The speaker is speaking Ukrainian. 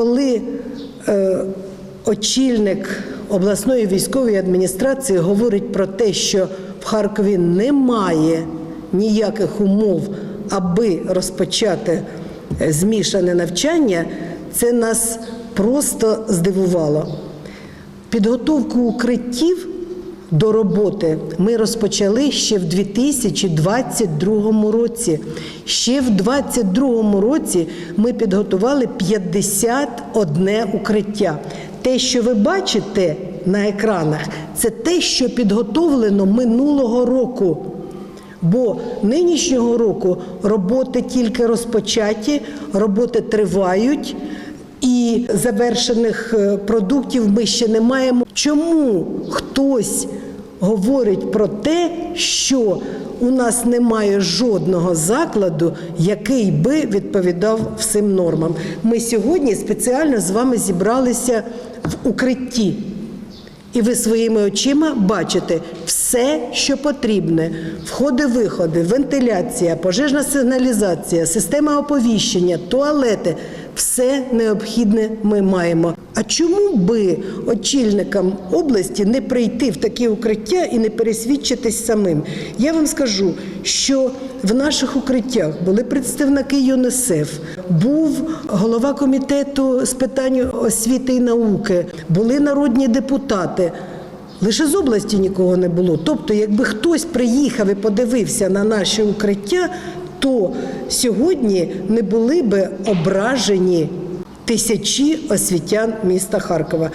коли е, очільник обласної військової адміністрації говорить про те, що в Харкові немає ніяких умов, аби розпочати е, змішане навчання, це нас просто здивувало. Підготовку укриттів до роботи ми розпочали ще в 2022 році. Ще в 2022 році ми підготували 51 укриття. Те, що ви бачите на екранах, це те, що підготовлено минулого року. Бо нинішнього року роботи тільки розпочаті, роботи тривають, і завершених е, продуктів ми ще не маємо. Чому хтось говорить про те, що у нас немає жодного закладу, який би відповідав всім нормам? Ми сьогодні спеціально з вами зібралися в укритті. І ви своїми очима бачите все, що потрібне: входи-виходи, вентиляція, пожежна сигналізація, система оповіщення, туалети. Все необхідне ми маємо. А чому би очільникам області не прийти в такі укриття і не пересвідчитись самим? Я вам скажу, що в наших укриттях були представники ЮНІСЕФ, був голова комітету з питань освіти і науки, були народні депутати. Лише з області нікого не було. Тобто, якби хтось приїхав і подивився на наші укриття, то сьогодні не були би ображені тисячі освітян міста Харкова.